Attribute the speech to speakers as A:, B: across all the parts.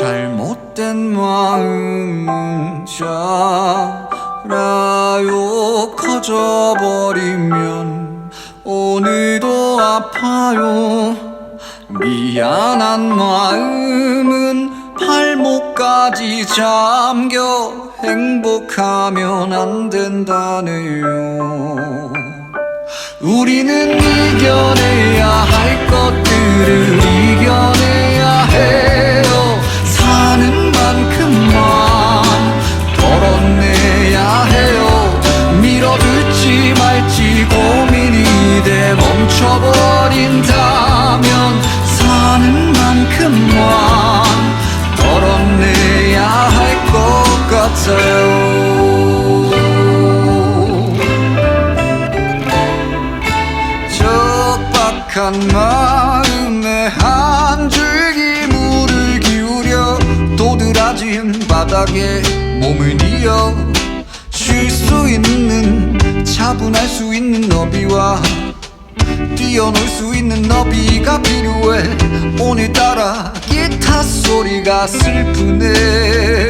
A: 잘못된 마음은 자라요. 커져버리면 오늘도 아파요. 미안한 마음은 발목까지 잠겨 행복하면 안 된다네요. 우리는 이겨내야 할 것들을 이겨내야 해요 만큼만 덜어내야 해요. 밀어둘지 말지 고민이 돼 멈춰버린다면 사는 만큼만 바닥에 몸을 뉘어 쉴 수 있는 차분할 수 있는 너비와 뛰어놀 수 있는 너비가 필요해. 오늘따라 기타 소리가 슬프네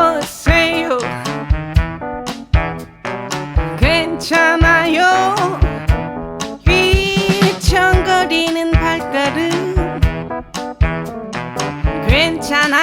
B: 여보세요. 괜찮아요. 휘청거리는 발걸음. 괜찮아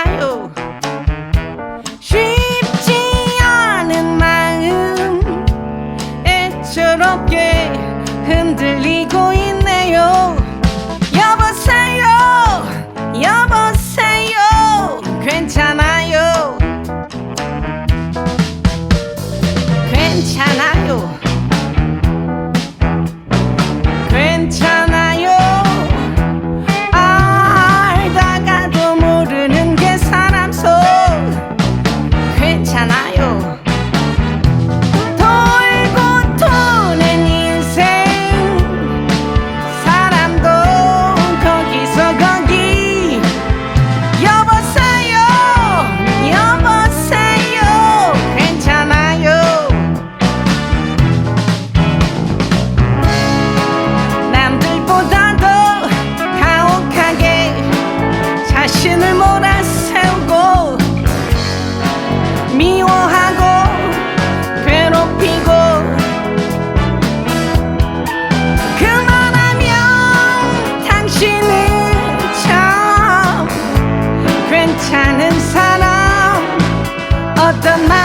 B: the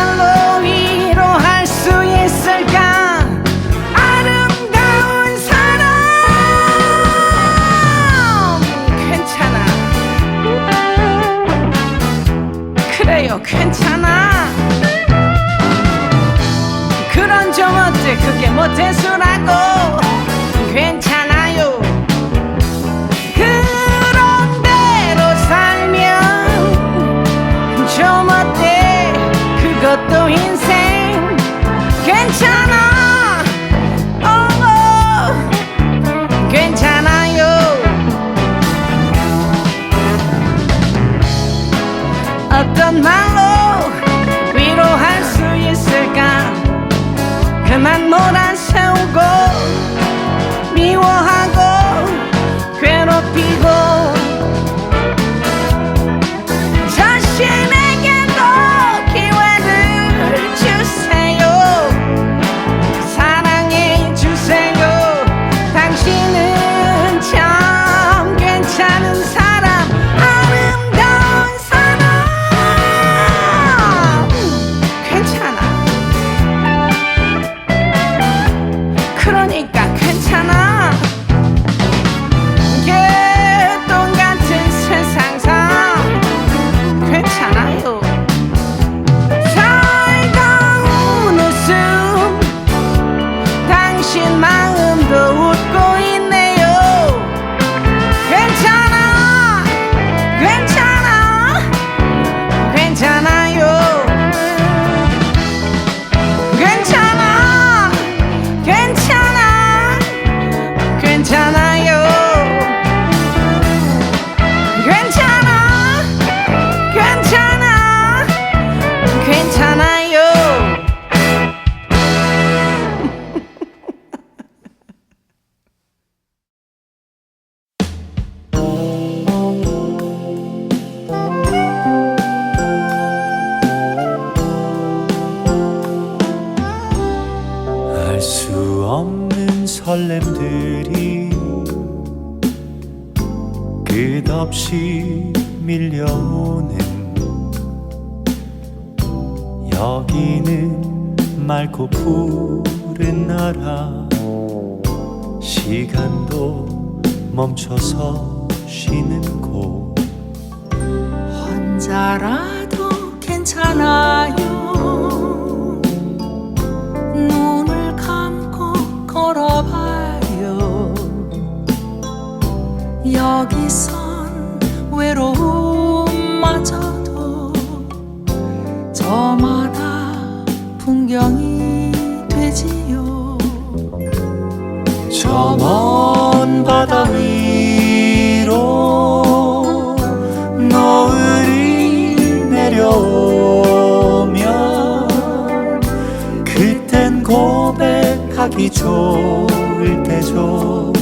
B: I've done my love. 그 많고
C: 푸른 나라. 시간도 멈춰서 쉬는 곳.
D: 혼자라도 괜찮아요. 눈을 감고 걸어봐요. 여기선 외로움마저도 저마다 풍경이 되지요.
C: 저 먼 바다 위로 너울이 내려오면 그땐 고백하기 좋을 때죠.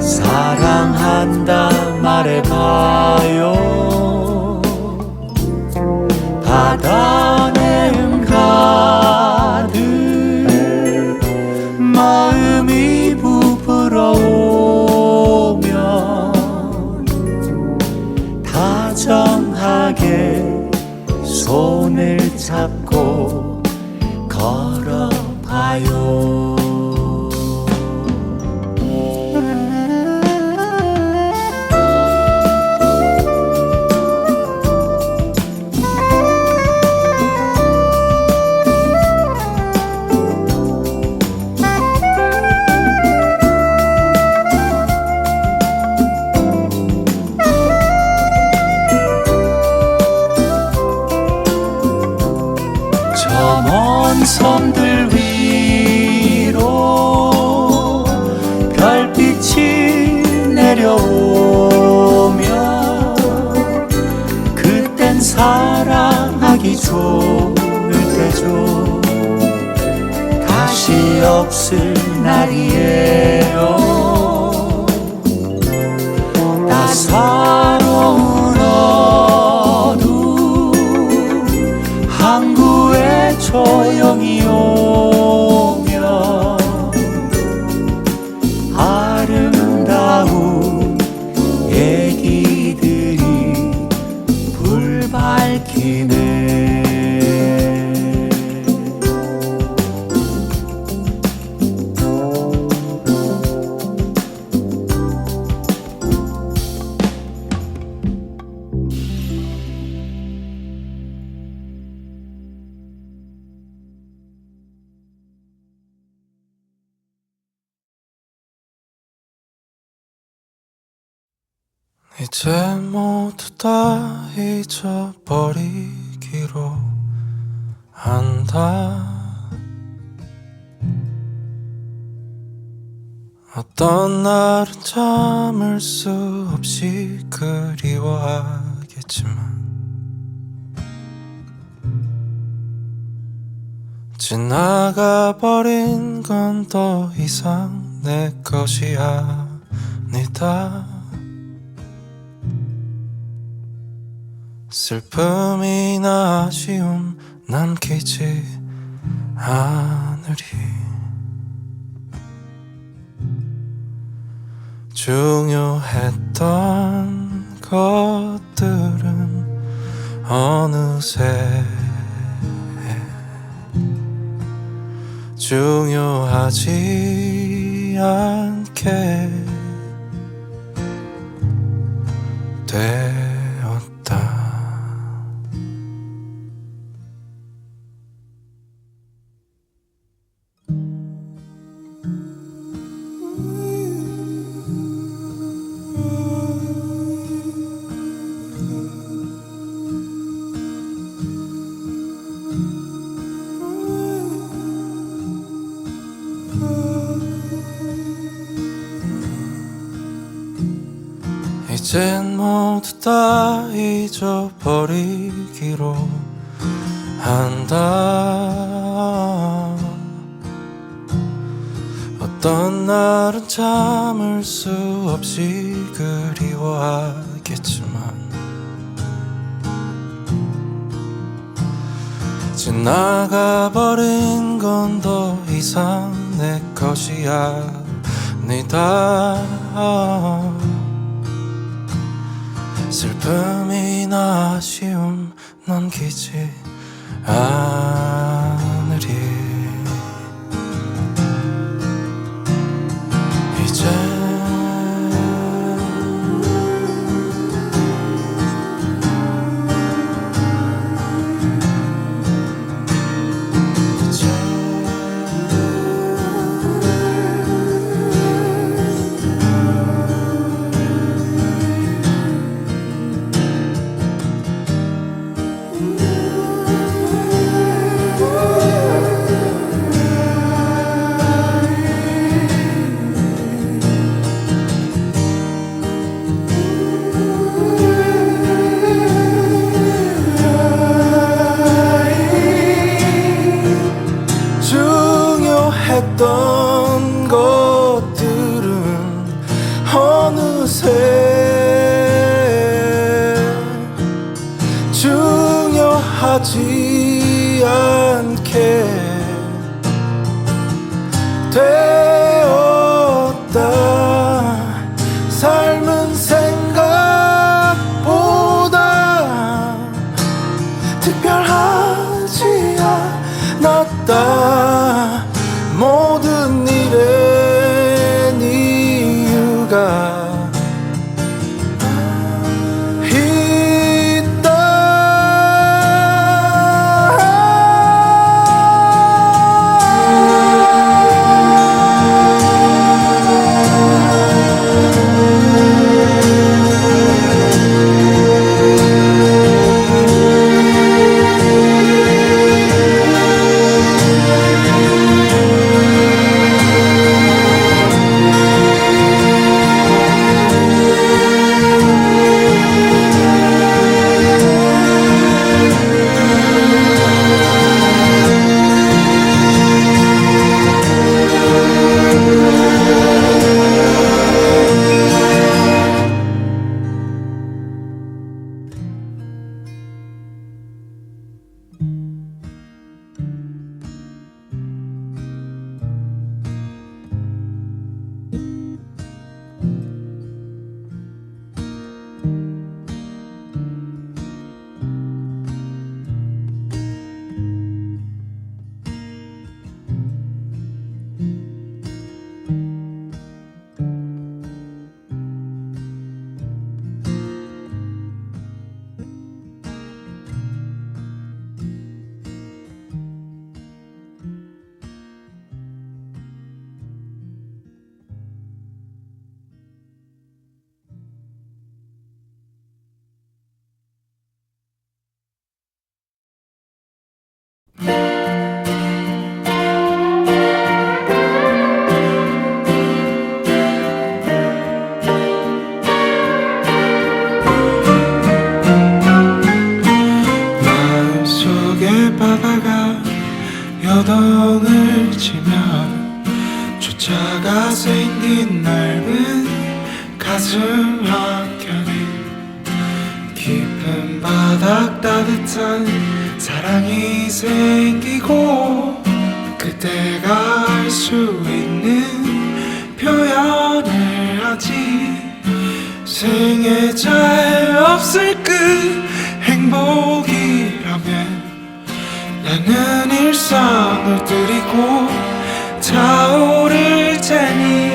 C: 사랑한다 말해봐요. 바다 마음이 부풀어오면 다정하게 손을 잡고 손을 대줘. 다시 없을 날이에요.
E: 이제 모두 다 잊어버리기로 한다. 어떤 날은 참을 수 없이 그리워하겠지만 지나가 버린 건 더 이상 내 것이 아니다 슬픔이나 아쉬움 남기지 않으리. 중요했던 것들은 어느새 중요하지 않게 되 이젠 모두 다 잊어버리기로 한다. 어떤 날은 참을 수 없이 그리워하겠지만 지나가 버린 건 더 이상 내 것이 아니다 슬픔이나 아쉬움 남기지 않으
F: 손을 치면 초차가 생긴 넓은 가슴 학견에 깊은 바닥 따뜻한 사랑이 생기고 그때가 알 수 있는 표현을 하지. 생애 잘 없을 끝 행복이 나는 일상을 들이고 타오를 테니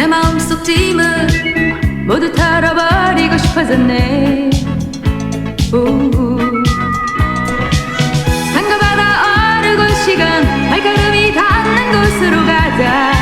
F: 내 마음속 짐을 모두 털어버리고 싶어졌네 오우. 상가바다 어르고 시간 발걸음이
G: 닿는 곳으로 가자